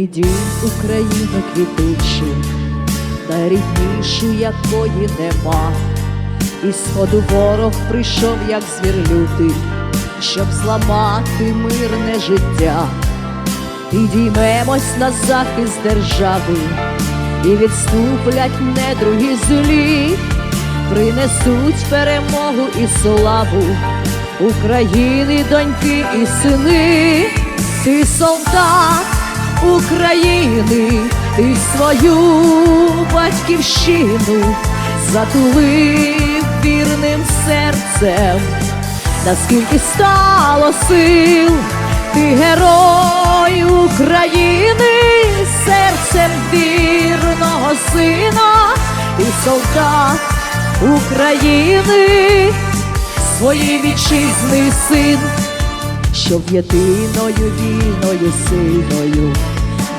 Україну квітучу, найріднішу якої нема. І сходу ворог прийшов, як звір лютий, щоб зламати мирне життя. Підіймемось на захист держави, і відступлять недруги злі, принесуть перемогу і славу України, доньки і сини, ти солдат України, ти свою батьківщину затулив вірним серцем, наскільки стало сил, ти герой України, серцем вірного сина, ти солдат України, своєї вітчизни син, щоб єдиною вільною сильною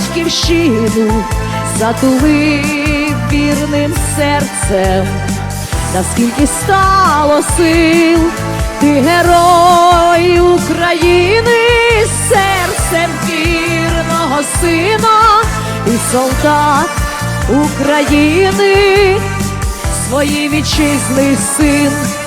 батьківщину затулив вірним серцем, наскільки стало сил, ти герой України, серцем вірного сина, і солдат України, свої вітчизни син.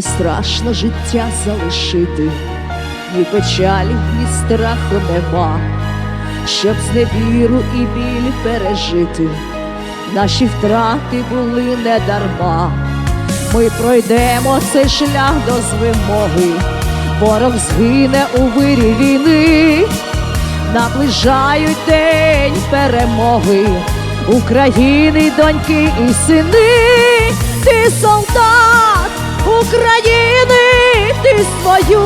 Не страшно життя залишити, ні печалі, ні страху нема, щоб зневіру і біль пережити, наші втрати були не дарма. Ми пройдемо цей шлях до звимоги, ворог згине у вирі війни, наближають день перемоги. України, доньки і сини, ти солдат України, ти свою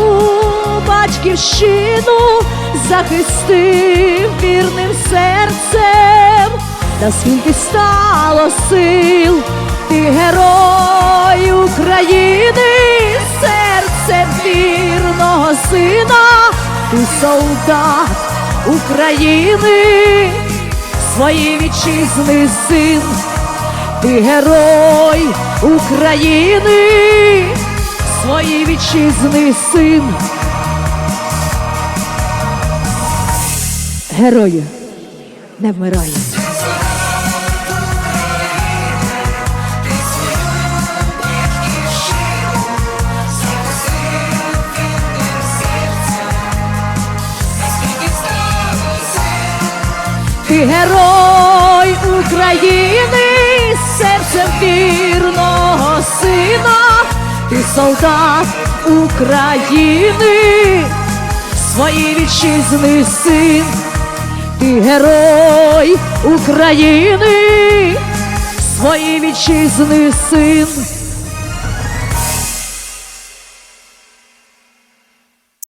батьківщину захистив вірним серцем, наскільки стало сил, ти герой України, серцем вірного сина, ти солдат України, свої вітчизни син. Ти герой України, свої вітчизни син. Герої не вмирають. Ти герой України, серцем вірного сина, ти солдат України, свої вітчизни син, ти герой України, свої вітчизни син.